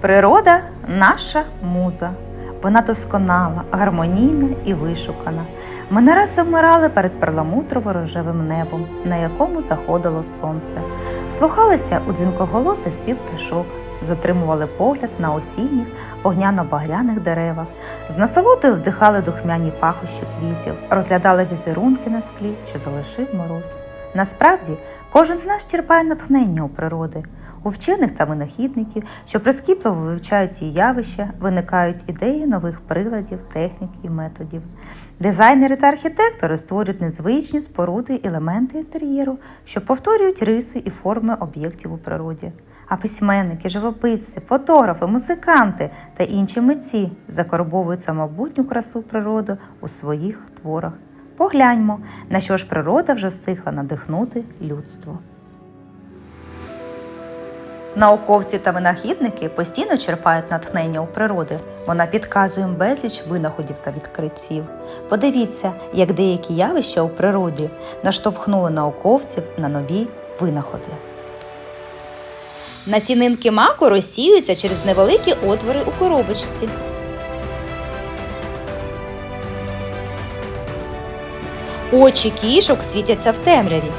Природа наша муза. Вона досконала, гармонійна і вишукана. Ми не раз завмирали перед перламутрово-рожевим небом, на якому заходило сонце. Слухалися у дзвінкоголосий спів пташок, затримували погляд на осінніх огняно-багряних деревах, з насолодою вдихали духмяні пахощі квітів, розглядали візерунки на склі, що залишив мороз. Насправді, кожен з нас черпає натхнення у природи. У вчених та винахідників, що прискіпливо вивчають її явища, виникають ідеї нових приладів, технік і методів. Дизайнери та архітектори створюють незвичні споруди елементи інтер'єру, що повторюють риси і форми об'єктів у природі. А письменники, живописці, фотографи, музиканти та інші митці закарбовують самобутню красу природи у своїх творах. Погляньмо, на що ж природа вже встигла надихнути людство. Науковці та винахідники постійно черпають натхнення у природи. Вона підказує безліч винаходів та відкриттів. Подивіться, як деякі явища у природі наштовхнули науковців на нові винаходи. Насінинки маку розсіюються через невеликі отвори у коробочці. Очі кішок світяться в темряві.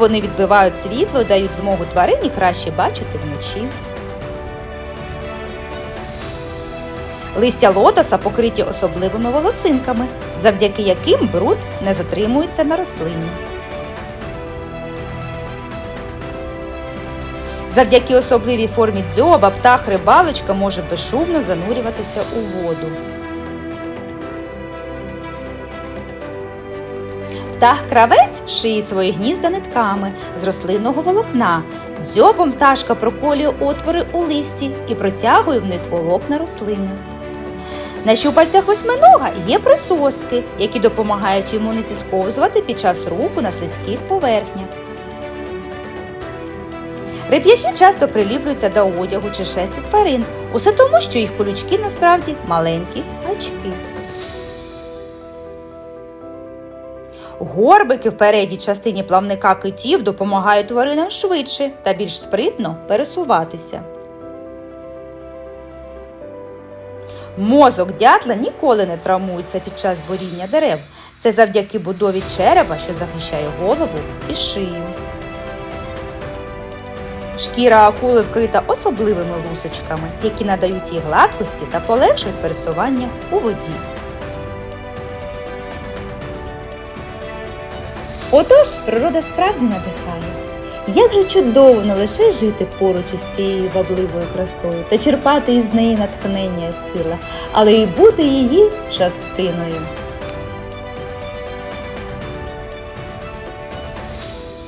Вони відбивають світло дають змогу тварині краще бачити вночі. Листя лотоса покриті особливими волосинками, завдяки яким бруд не затримується на рослині. Завдяки особливій формі дзьоба птах рибалочка може безшумно занурюватися у воду. Птах кравець шиє свої гнізда нитками з рослинного волокна. Дзьобом пташка проколює отвори у листі і протягує в них волокна рослини. На щупальцях восьминога є присоски, які допомагають йому не зісковзувати під час руху на слизьких поверхнях. Реп'яхи часто приліплюються до одягу чи шерсті тварин. Усе тому, що їх колючки насправді маленькі гачки. Горбики в передній частині плавника китів допомагають тваринам швидше та більш спритно пересуватися. Мозок дятла ніколи не травмується під час боріння дерев. Це завдяки будові черева, що захищає голову і шию. Шкіра акули вкрита особливими лусочками, які надають їй гладкості та полегшують пересування у воді. Отож, природа справді надихає. Як же чудово не лише жити поруч із цією вабливою красою та черпати із неї натхнення сила, але й бути її частиною.